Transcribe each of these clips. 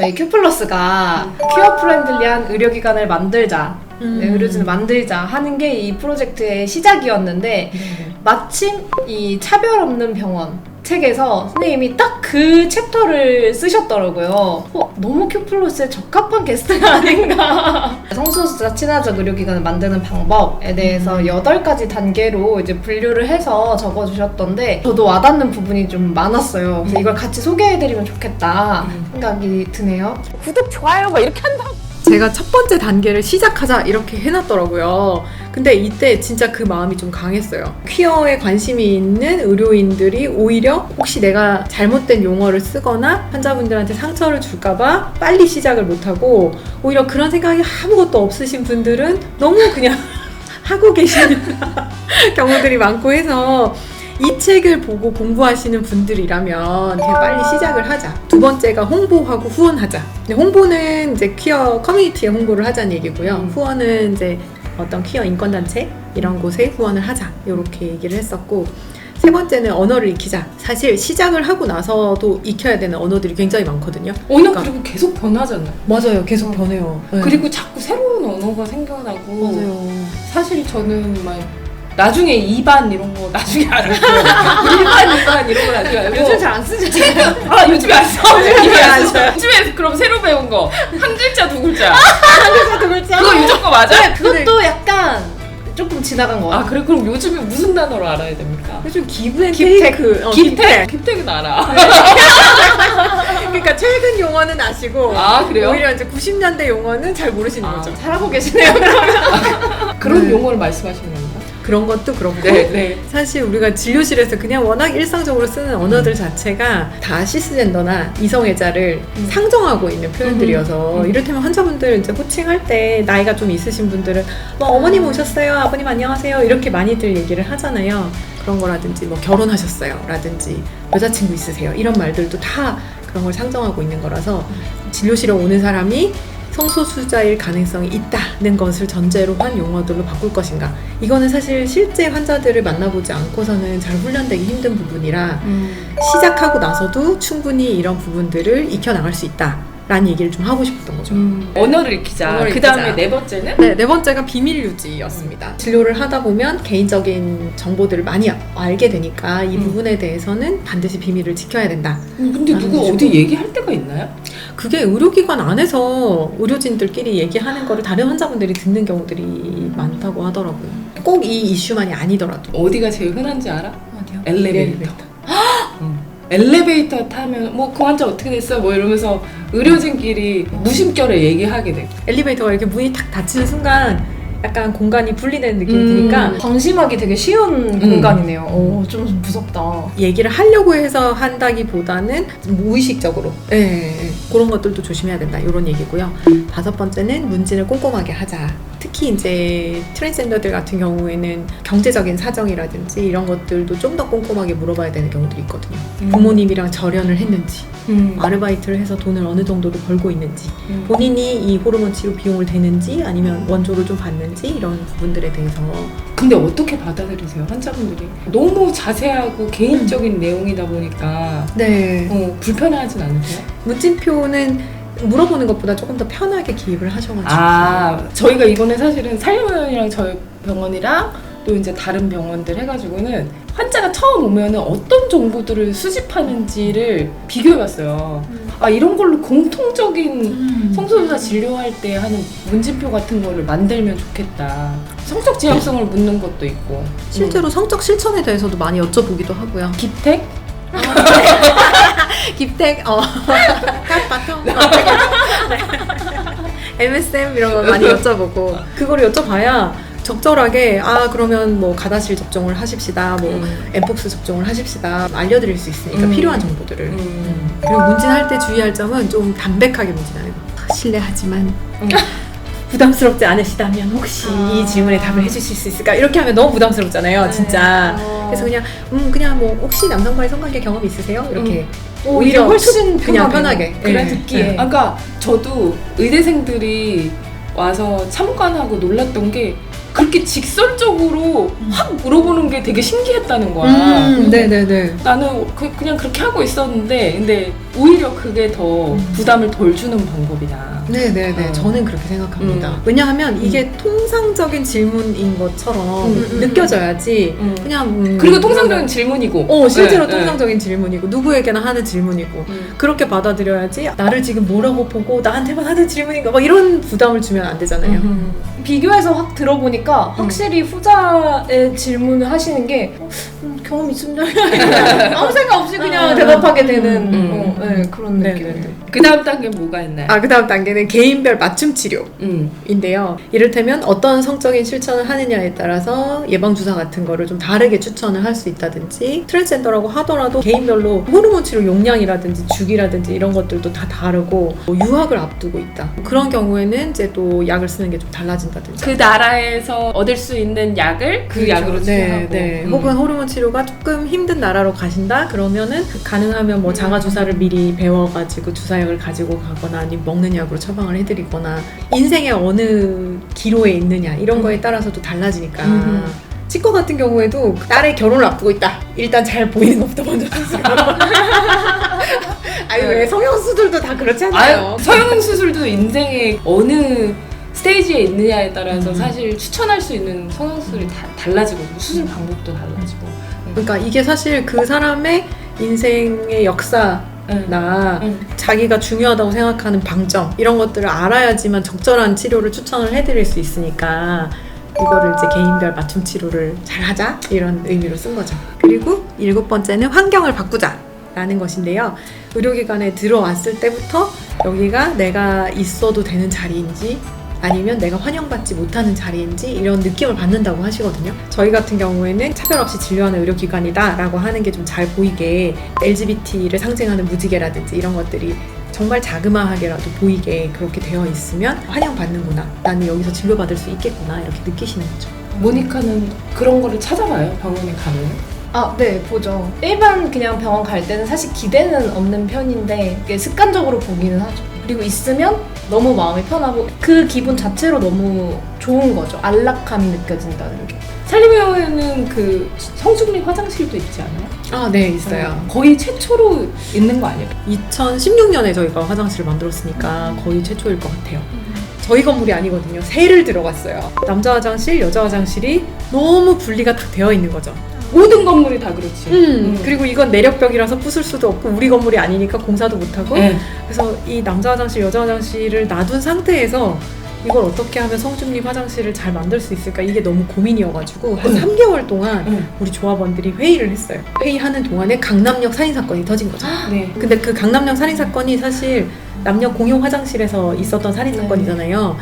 저희 큐플러스가 퀴어 프렌들리한 의료기관을 만들자, 음. 네, 의료진을 만들자 하는 게 이 프로젝트의 시작이었는데 마침 이 차별 없는 병원 책에서 선생님이 딱 그 챕터를 쓰셨더라고요. 어, 너무 큐플러스에 적합한 게스트가 아닌가. 성소수자 친화적 의료기관을 만드는 방법에 대해서 여덟 가지 단계로 이제 분류를 해서 적어주셨던데 저도 와닿는 부분이 좀 많았어요. 그래서 이걸 같이 소개해드리면 좋겠다 생각이 드네요. 구독 좋아요 막 이렇게 한다. 제가 첫 번째 단계를 시작하자 이렇게 해놨더라고요. 근데 이때 진짜 그 마음이 좀 강했어요. 퀴어에 관심이 있는 의료인들이 오히려 혹시 내가 잘못된 용어를 쓰거나 환자분들한테 상처를 줄까봐 빨리 시작을 못하고 오히려 그런 생각이 아무것도 없으신 분들은 너무 그냥 하고 계시는 경우들이 많고 해서 이 책을 보고 공부하시는 분들이라면 그냥 빨리 시작을 하자. 두 번째가 홍보하고 후원하자. 홍보는 이제 퀴어 커뮤니티에 홍보를 하자는 얘기고요. 음. 후원은 이제 어떤 퀴어 인권단체 이런 곳에 후원을 하자. 이렇게 얘기를 했었고. 세 번째는 언어를 익히자. 사실 시작을 하고 나서도 익혀야 되는 언어들이 굉장히 많거든요. 언어 그러니까- 그리고 계속 변하잖아요. 맞아요. 계속 변해요. 네. 그리고 자꾸 새로운 언어가 생겨나고 맞아요. 사실 저는 막 나중에 2반 이런 거 나중에 알았고요. 1반, 2반 이런 거 나중에 알고 요즘 잘 안 쓰죠? 아 요즘에 안 써. 요즘에 안 써. 요즘에 그럼 새로 배운 거 한 글자 두 글자. 두 글자? 그거 유적 거 맞아? 그것도 약간 조금 지나간 거 아 같아요. 그래 그럼 요즘에 무슨 단어로 알아야 됩니까? 좀 기브 앤. 테이크. 어, 깁텍? 깁텍은 알아. 그러니까 최근 용어는 아시고 아 그래요? 오히려 이제 90년대 용어는 잘 모르시는 아. 거죠. 잘하고 계시네요. 그런 네. 용어를 말씀하시는 건가? 그런 것도 그렇고 네. 사실 우리가 진료실에서 그냥 워낙 일상적으로 쓰는 언어들 자체가 다 시스젠더나 이성애자를 음. 상정하고 있는 표현들이어서 음. 이를테면 환자분들 이제 호칭할 때 나이가 좀 있으신 분들은 뭐 어머님 오셨어요, 아버님 안녕하세요 이렇게 많이들 얘기를 하잖아요. 그런 거라든지 뭐 결혼하셨어요 라든지 여자친구 있으세요 이런 말들도 다 그런 걸 상정하고 있는 거라서 진료실에 오는 사람이 성소수자일 가능성이 있다는 것을 전제로 한 용어들로 바꿀 것인가? 이거는 사실 실제 환자들을 만나보지 않고서는 잘 훈련되기 힘든 부분이라 시작하고 나서도 충분히 이런 부분들을 익혀나갈 수 있다 라는 얘기를 좀 하고 싶었던 거죠. 언어를 익히자. 언어를 그 다음에 익히자. 네 번째는 네, 네 번째가 비밀 유지였습니다. 진료를 하다 보면 개인적인 정보들을 많이 알게 되니까 이 음. 부분에 대해서는 반드시 비밀을 지켜야 된다. 근데 나는 누구 좀- 어디 얘기할 때가 있나요? 그게 의료기관 안에서 의료진들끼리 얘기하는 거를 다른 환자분들이 듣는 경우들이 많다고 하더라고요. 꼭 이 이슈만이 아니더라도. 어디가 제일 흔한지 알아? 어디요? 엘리베이터. 응. 엘리베이터 타면 뭐그 환자 어떻게 됐어? 뭐 이러면서 의료진끼리 무심결에 얘기하게 돼. 엘리베이터가 이렇게 문이 탁 닫히는 순간 약간 공간이 분리되는 느낌이 음. 드니까 방심하기 되게 쉬운 음. 공간이네요. 오, 좀 무섭다. 얘기를 하려고 해서 한다기보다는 무의식적으로 예, 예. 그런 것들도 조심해야 된다 이런 얘기고요. 다섯 번째는 문진을 꼼꼼하게 하자. 특히 이제 트랜스젠더들 같은 경우에는 경제적인 사정이라든지 이런 것들도 좀 더 꼼꼼하게 물어봐야 되는 경우들이 있거든요. 부모님이랑 절연을 했는지, 음. 아르바이트를 해서 돈을 어느 정도로 벌고 있는지, 음. 본인이 이 호르몬 치료 비용을 대는지 아니면 원조를 좀 받는지 이런 부분들에 대해서 근데 어떻게 받아들이세요 환자분들이? 너무 자세하고 개인적인 내용이다 보니까 네 어, 불편하진 않으세요? 문진표는 물어보는 것보다 조금 더 편하게 기입을 하셔가지고 아 저희가 이번에 사실은 살림원이랑 저희 병원이랑 또 이제 다른 병원들 해가지고는 환자가 처음 오면은 어떤 정보들을 수집하는지를 비교해봤어요. 아 이런 걸로 공통적인 음. 성소수자 진료할 때 하는 문진표 같은 거를 만들면 좋겠다. 성적 지향성을 묻는 것도 있고. 실제로 성적 실천에 대해서도 많이 여쭤보기도 하고요. 음. 기택? 깁텍, 어, 카파통, MSM 이런 거 많이 여쭤보고 그거를 여쭤봐야 적절하게 아 그러면 뭐 가다실 접종을 하십시다, 뭐 음. 엠폭스 접종을 하십시다 알려드릴 수 있으니까 음. 필요한 정보들을 음. 그리고 문진할 때 주의할 점은 좀 담백하게 문진하는 거. 실례하지만 음. 부담스럽지 않으시다면 혹시 아. 이 질문에 답을 해주실 수 있을까? 이렇게 하면 너무 부담스럽잖아요, 네. 진짜. 어. 그래서 그냥 음 그냥 뭐 혹시 남성과의 성관계 경험 있으세요? 이렇게 오히려 훨씬 그냥 편하게. 편하게 그래 네. 듣기에. 네. 아까 저도 의대생들이 와서 참관하고 놀랐던 게 그렇게 직설적으로 확 물어보는 게 되게 신기했다는 거야. 음, 네네네. 나는 그, 그냥 그렇게 하고 있었는데 근데 오히려 그게 더 음. 부담을 덜 주는 방법이다. 네네네. 어. 저는 그렇게 생각합니다. 음. 왜냐하면 이게 통상적인 질문인 것처럼 음, 음, 느껴져야지 음. 그냥 음, 그리고 통상적인 질문이고. 어 실제로 네, 네. 통상적인 질문이고 누구에게나 하는 질문이고 음. 그렇게 받아들여야지 나를 지금 뭐라고 보고 나한테만 하는 질문인가 막 이런 부담을 주면 안 되잖아요. 음. 비교해서 확 들어보니까 확실히 후자의 질문을 하시는 게 어, 음, 경험 있습니다. 아무 생각 없이 그냥 음. 대답하게 되는 음. 어, 네, 그런 네, 느낌. 네, 네. 그 다음 단계 뭐가 있나요? 아, 그 다음 단계는 개인별 맞춤 치료인데요. 음. 이를테면 어떤 성적인 실천을 하느냐에 따라서 예방주사 같은 거를 좀 다르게 추천을 할 수 있다든지 트랜스젠더라고 하더라도 개인별로 호르몬 치료 용량이라든지 주기라든지 이런 것들도 다 다르고 뭐 유학을 앞두고 있다. 그런 경우에는 이제 또 약을 쓰는 게 좀 달라진다든지. 그 나라에서 얻을 수 있는 약을 그 약으로 치료하고. 네, 네. 음. 혹은 호르몬 치료가 조금 힘든 나라로 가신다 그러면은 가능하면 뭐 장아 주사를 미리 배워가지고 주사약을 가지고 가거나 아니면 먹는 약으로 처방을 해드리거나 인생의 어느 기로에 있느냐 이런 거에 따라서도 달라지니까. 음. 치과 같은 경우에도 딸의 결혼을 앞두고 있다. 일단 잘 보이는 것부터 먼저 주세요. 아니 왜 성형수들도 다 그렇지 않아요? 아유, 서영 수술도 인생의 어느 스테이지에 있느냐에 따라서 음. 사실 추천할 수 있는 성형수술이 다 달라지거든요. 수술 방법도 달라지고. 그러니까 이게 사실 그 사람의 인생의 역사 나 응. 응. 자기가 중요하다고 생각하는 방점 이런 것들을 알아야지만 적절한 치료를 추천을 해드릴 수 있으니까 이거를 이제 개인별 맞춤 치료를 잘 하자 이런 의미로 쓴 거죠. 그리고 일곱 번째는 환경을 바꾸자 라는 것인데요. 의료기관에 들어왔을 때부터 여기가 내가 있어도 되는 자리인지 아니면 내가 환영받지 못하는 자리인지 이런 느낌을 받는다고 하시거든요. 저희 같은 경우에는 차별 없이 진료하는 의료기관이다라고 하는 게 좀 잘 보이게 LGBT를 상징하는 무지개라든지 이런 것들이 정말 자그마하게라도 보이게 그렇게 되어 있으면 환영받는구나. 나는 여기서 진료받을 수 있겠구나. 이렇게 느끼시는 거죠. 모니카는 그런 거를 찾아봐요. 병원에 가면. 아, 네, 보죠. 일반 그냥 병원 갈 때는 사실 기대는 없는 편인데 습관적으로 보기는 하죠. 그리고 있으면 너무 마음이 편하고 그 기분 자체로 너무 좋은 거죠. 안락함이 느껴진다는 게. 살림병원에는 그 성중립 화장실도 있지 않아요? 아, 네, 있어요. 거의 최초로 있는 거 아니에요? 2016년에 저희가 화장실을 만들었으니까 거의 최초일 것 같아요. 저희 건물이 아니거든요. 새를 들어갔어요. 남자 화장실, 여자 화장실이 너무 분리가 딱 되어 있는 거죠. 모든 건물이 다 그렇지. 음, 그리고 이건 내력벽이라서 부술 수도 없고 우리 건물이 아니니까 공사도 못하고 네. 그래서 이 남자 화장실, 여자 화장실을 놔둔 상태에서 이걸 어떻게 하면 성중립 화장실을 잘 만들 수 있을까 이게 너무 고민이어가지고 한 음. 3개월 동안 음. 우리 조합원들이 회의를 했어요. 회의하는 동안에 강남역 살인 사건이 터진 거죠. 네. 근데 그 강남역 살인 사건이 사실 남녀 공용 화장실에서 있었던 살인 네. 사건이잖아요.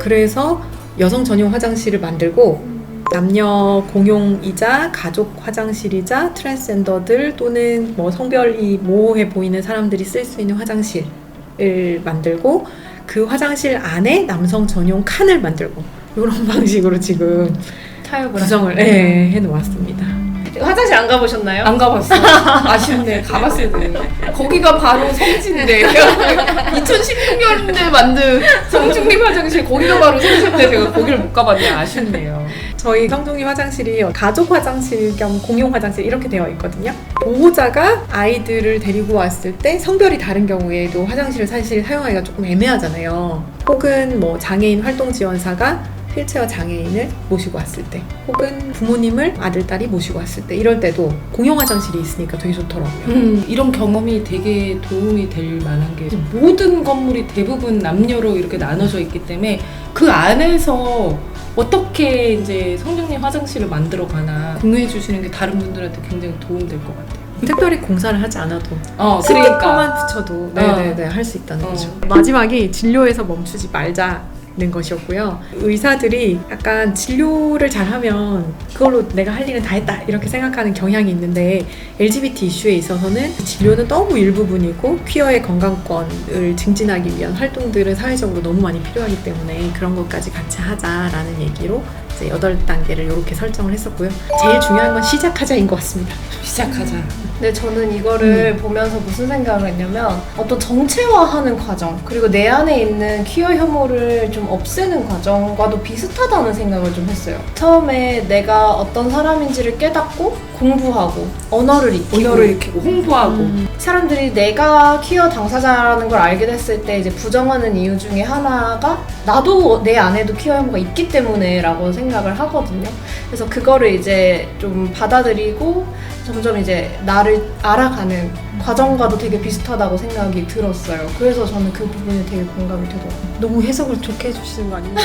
그래서 여성 전용 화장실을 만들고 남녀 공용이자 가족 화장실이자 트랜스젠더들 또는 뭐 성별이 모호해 보이는 사람들이 쓸 수 있는 화장실을 만들고 그 화장실 안에 남성 전용 칸을 만들고 이런 방식으로 지금 타협을 구성을. 네, 해놓았습니다. 화장실 안 가보셨나요? 안 가봤어. 아쉽네. 가봤어야 되는데. 거기가 바로 성지인데. 2016년에 만든 성중립 화장실 거기가 바로 성지인데 제가 거기를 못 가봤네. 아쉽네요. 저희 성종이 화장실이 가족 화장실 겸 공용 화장실 이렇게 되어 있거든요. 보호자가 아이들을 데리고 왔을 때 성별이 다른 경우에도 화장실을 사실 사용하기가 조금 애매하잖아요. 혹은 뭐 장애인 활동 지원사가 휠체어 장애인을 모시고 왔을 때, 혹은 부모님을 아들, 딸이 모시고 왔을 때, 이럴 때도 공용 화장실이 있으니까 되게 좋더라고요. 음, 이런 경험이 되게 도움이 될 만한 게 모든 건물이 대부분 남녀로 이렇게 나눠져 있기 때문에 그 안에서 어떻게 이제 성장님 화장실을 만들어 가나 공유해 주시는 게 다른 분들한테 굉장히 도움 될 것 같아요. 특별히 공사를 하지 않아도 어, 스티커만 붙여도 그러니까. 네네네 할 수 있다는 어. 거죠. 마지막이 진료에서 멈추지 말자 는 것이었고요. 의사들이 약간 진료를 잘하면 그걸로 내가 할 일은 다 했다 이렇게 생각하는 경향이 있는데 LGBT 이슈에 있어서는 진료는 너무 일부분이고 퀴어의 건강권을 증진하기 위한 활동들은 사회적으로 너무 많이 필요하기 때문에 그런 것까지 같이 하자라는 얘기로 이제 8단계를 이렇게 설정을 했었고요. 제일 중요한 건 시작하자인 것 같습니다. 시작하자. 근데 저는 이거를 보면서 무슨 생각을 했냐면 어떤 정체화하는 과정 그리고 내 안에 있는 퀴어 혐오를 좀 없애는 과정과도 비슷하다는 생각을 좀 했어요. 처음에 내가 어떤 사람인지를 깨닫고 공부하고 언어를 익히고 언어를 익히고 홍보하고 음. 사람들이 내가 퀴어 당사자라는 걸 알게 됐을 때 이제 부정하는 이유 중에 하나가 나도 내 안에도 퀴어 혐오가 있기 때문에라고 생각 을 하거든요. 그래서 그거를 이제 좀 받아들이고 점점 이제 나를 알아가는 과정과도 되게 비슷하다고 생각이 들었어요. 그래서 저는 그 부분이 되게 공감이 되더라고요. 너무 해석을 좋게 해주시는 거 아닙니까?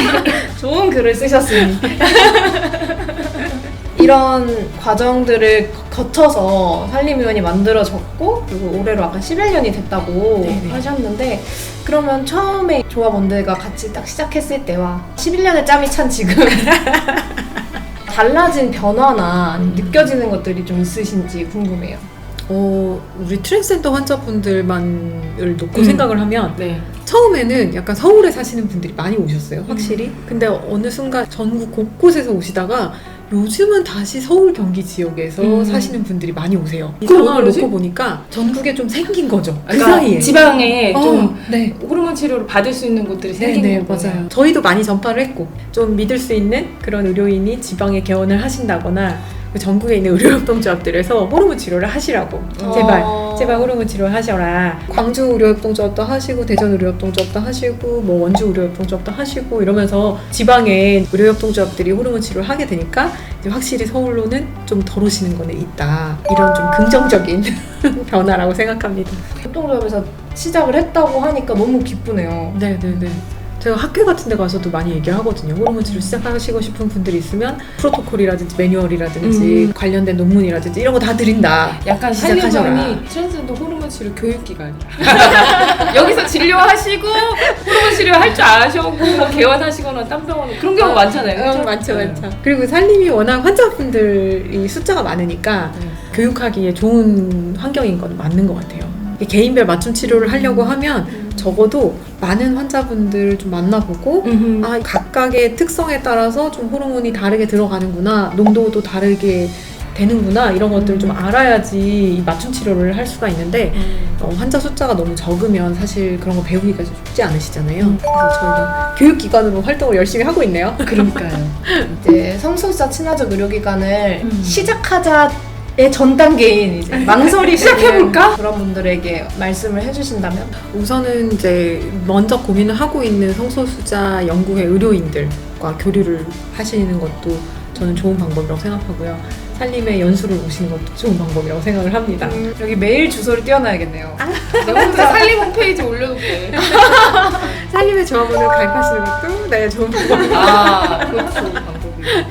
좋은 글을 쓰셨으니. 이런 과정들을 거쳐서 산림위원이 만들어졌고 그리고 올해로 아까 11년이 됐다고 네네. 하셨는데 그러면 처음에 조합원들과 같이 딱 시작했을 때와 11년의 짬이 찬 지금 달라진 변화나 느껴지는 것들이 좀 있으신지 궁금해요. 어, 우리 트랜스젠더 환자분들만을 놓고 음. 생각을 하면 네. 처음에는 약간 서울에 사시는 분들이 많이 오셨어요, 확실히. 근데 어느 순간 전국 곳곳에서 오시다가 요즘은 다시 서울 경기 지역에서 음. 사시는 분들이 많이 오세요. 이 상황을 그러지? 놓고 보니까 전국에 좀 생긴 거죠. 그 그러니까 사이에. 지방에 어, 좀 네. 호르몬 치료를 받을 수 있는 곳들이 네, 생긴 네, 거구나. 맞아요. 저희도 많이 전파를 했고 좀 믿을 수 있는 그런 의료인이 지방에 개원을 하신다거나 그 전국에 있는 의료협동조합들에서 호르몬 치료를 하시라고 제발 어. 제발 호르몬 치료 하셔라. 광주 의료협동조합도 하시고 대전 의료협동조합도 하시고 뭐 원주 의료협동조합도 하시고 이러면서 지방에 의료협동조합들이 호르몬 치료를 하게 되니까 이제 확실히 서울로는 좀 덜 오시는 거는 있다. 이런 좀 긍정적인 변화라고 생각합니다. 협동조합에서 시작을 했다고 하니까 너무 기쁘네요. 네네네. 제가 학교 같은 데 가서도 많이 얘기를 하거든요. 호르몬 치료 시작하시고 싶은 분들이 있으면 프로토콜이라든지 매뉴얼이라든지 음. 관련된 논문이라든지 이런 거 다 드린다. 약간 시작하셔라. 산림원이 트랜스젠더 호르몬 치료 교육 기관이야. 여기서 진료하시고 호르몬 치료 할 줄 아셔고 뭐 개원하시거나 딴 병원 그런 경우 많잖아요. 응, 그죠? 많죠, 네. 많죠. 그리고 산림이 워낙 환자분들이 숫자가 많으니까 네. 교육하기에 좋은 환경인 건 맞는 것 같아요. 이 개인별 맞춤 치료를 하려고 하면 적어도 많은 환자분들을 좀 만나보고 음흠. 아 각각의 특성에 따라서 좀 호르몬이 다르게 들어가는구나 농도도 다르게 되는구나 이런 것들을 좀 알아야지 이 맞춤 치료를 할 수가 있는데 음. 어, 환자 숫자가 너무 적으면 사실 그런 거 배우기가 좀 쉽지 않으시잖아요. 음. 그래서 저희가 교육기관으로 활동을 열심히 하고 있네요. 그러니까요. 이제 성소수자 친화적 의료기관을 음. 시작하자의 전 단계인 이제 망설이 시작해볼까? 그런 분들에게 말씀을 해주신다면 우선은 이제 먼저 고민을 하고 있는 성소수자 연구회 의료인들과 교류를 하시는 것도 저는 좋은 방법이라고 생각하고요. 살림에 연수를 오시는 것도 좋은 방법이라고 생각을 합니다. 음, 여기 메일 주소를 띄워놔야겠네요. 내가 혼자 살림 홈페이지 올려놓게. 살림의 조합원을 가입하시는 것도 네 좋은 방법입니다. 아, 그것도 방법이에요.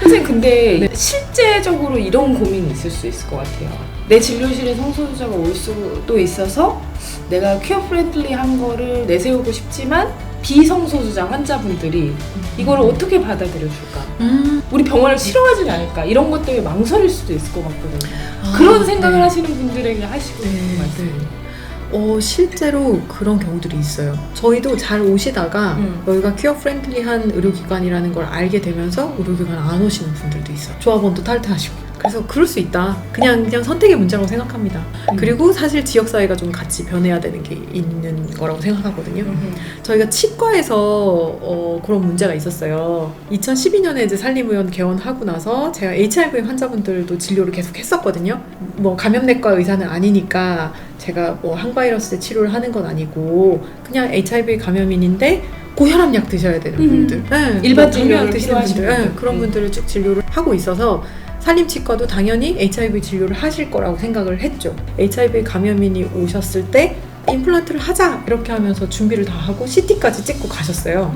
선생님, 근데 실제적으로 이런 고민이 있을 수 있을 것 같아요. 내 진료실에 성소수자가 올 수도 있어서 내가 퀴어 프렌들리한 거를 내세우고 싶지만 비성소수자 환자분들이 이거를 어떻게 받아들여 줄까? 음, 우리 병원을 싫어하지 않을까? 이런 것 때문에 망설일 수도 있을 것 같거든요. 아, 그런 생각을 네. 하시는 분들에게 하시고 네, 싶은 말씀. 네. 어, 실제로 그런 경우들이 있어요. 저희도 잘 오시다가 음. 여기가 퀴어 프렌들리한 의료기관이라는 걸 알게 되면서 의료기관 안 오시는 분들도 있어요. 조합원도 탈퇴하시고. 그래서 그럴 수 있다. 그냥 그냥 선택의 문제라고 생각합니다. 음. 그리고 사실 지역 사회가 좀 같이 변해야 되는 게 있는 거라고 생각하거든요. 음. 저희가 치과에서 어, 그런 문제가 있었어요. 2012년에 이제 산림의원 개원하고 나서 제가 HIV 환자분들도 진료를 계속 했었거든요. 뭐 감염내과 의사는 아니니까 제가 뭐 항바이러스 치료를 하는 건 아니고 그냥 HIV 감염인인데 고혈압 약 드셔야 되는 음. 분들, 네, 일반 뭐 당뇨약 드시는 필요하신 분들, 네. 그런 음. 분들을 쭉 진료를 하고 있어서 산림치과도 당연히 HIV 진료를 하실 거라고 생각을 했죠. HIV 감염인이 오셨을 때 임플란트를 하자 이렇게 하면서 준비를 다 하고 CT까지 찍고 가셨어요.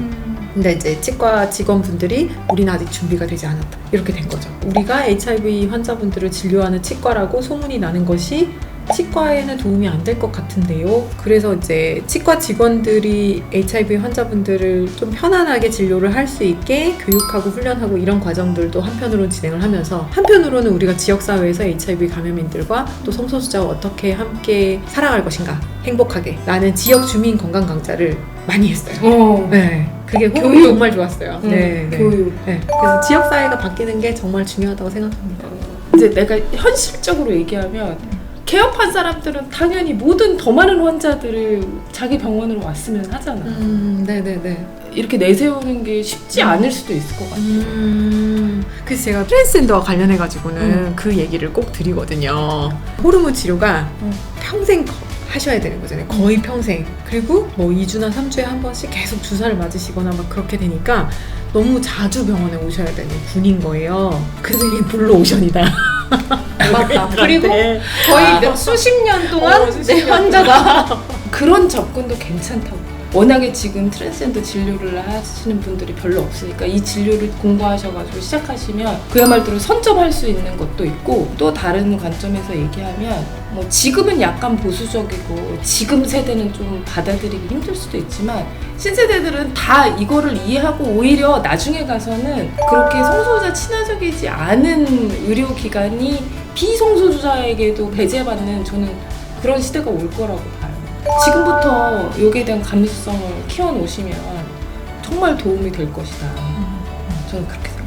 근데 이제 치과 직원분들이 우리는 아직 준비가 되지 않았다 이렇게 된 거죠. 우리가 HIV 환자분들을 진료하는 치과라고 소문이 나는 것이 치과에는 도움이 안 될 것 같은데요. 그래서 이제 치과 직원들이 HIV 환자분들을 좀 편안하게 진료를 할 수 있게 교육하고 훈련하고 이런 과정들도 한편으로는 진행을 하면서 한편으로는 우리가 지역사회에서 HIV 감염인들과 또 성소수자와 어떻게 함께 살아갈 것인가 행복하게 라는 지역 주민 건강 강좌를 많이 했어요. 어. 네. 그게 교육. 정말 좋았어요. 음, 네, 네. 교육. 네. 그래서 지역 사회가 바뀌는 게 정말 중요하다고 생각합니다. 이제 내가 현실적으로 얘기하면 개업한 사람들은 당연히 모든 더 많은 환자들을 자기 병원으로 왔으면 하잖아. 음, 네, 네, 네. 이렇게 내세우는 게 쉽지 않을 수도 있을 것 같아. 음, 그래서 제가 트랜스젠더와 관련해가지고는 음. 그 얘기를 꼭 드리거든요. 호르몬 치료가 음. 평생 거- 하셔야 되는 거잖아요. 거의 평생. 그리고 뭐 2주나 3주에 한 번씩 계속 주사를 맞으시거나 막 그렇게 되니까 너무 자주 병원에 오셔야 되는 군인 거예요. 그래서 이게 블루 오션이다. 맞다. 그리고 네. 거의 아. 몇 수십 년 동안 어, 수십 내 년 환자다. 그런 접근도 괜찮다고. 워낙에 지금 트랜스젠더 진료를 하시는 분들이 별로 없으니까 이 진료를 공부하셔가지고 시작하시면 그야말로 선점할 수 있는 것도 있고 또 다른 관점에서 얘기하면 뭐 지금은 약간 보수적이고 지금 세대는 좀 받아들이기 힘들 수도 있지만 신세대들은 다 이거를 이해하고 오히려 나중에 가서는 그렇게 성소수자 친화적이지 않은 의료기관이 비성소수자에게도 배제받는 저는 그런 시대가 올 거라고 봐요. 지금부터 여기에 대한 감수성을 키워놓으시면 정말 도움이 될 것이다. 저는 그렇게 생각합니다.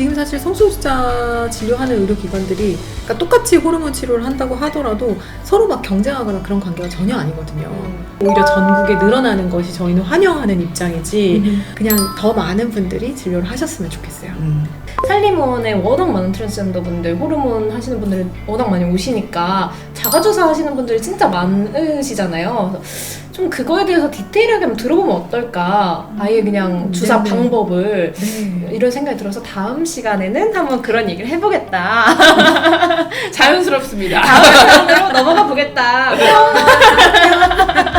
지금 사실 성소수자 진료하는 의료기관들이 그러니까 똑같이 호르몬 치료를 한다고 하더라도 서로 막 경쟁하거나 그런 관계가 전혀 아니거든요. 오히려 전국에 늘어나는 것이 저희는 환영하는 입장이지 그냥 더 많은 분들이 진료를 하셨으면 좋겠어요. 살림원에 워낙 많은 트랜스젠더 분들, 호르몬 하시는 분들이 워낙 많이 오시니까 자가주사 하시는 분들이 진짜 많으시잖아요. 그래서 좀 그거에 대해서 디테일하게 한번 들어보면 어떨까. 아예 그냥 음, 주사 네네. 방법을 네. 이런 생각이 들어서 다음 시간에는 한번 그런 얘기를 해보겠다. 자연스럽습니다. 다음 시간으로 넘어가 보겠다.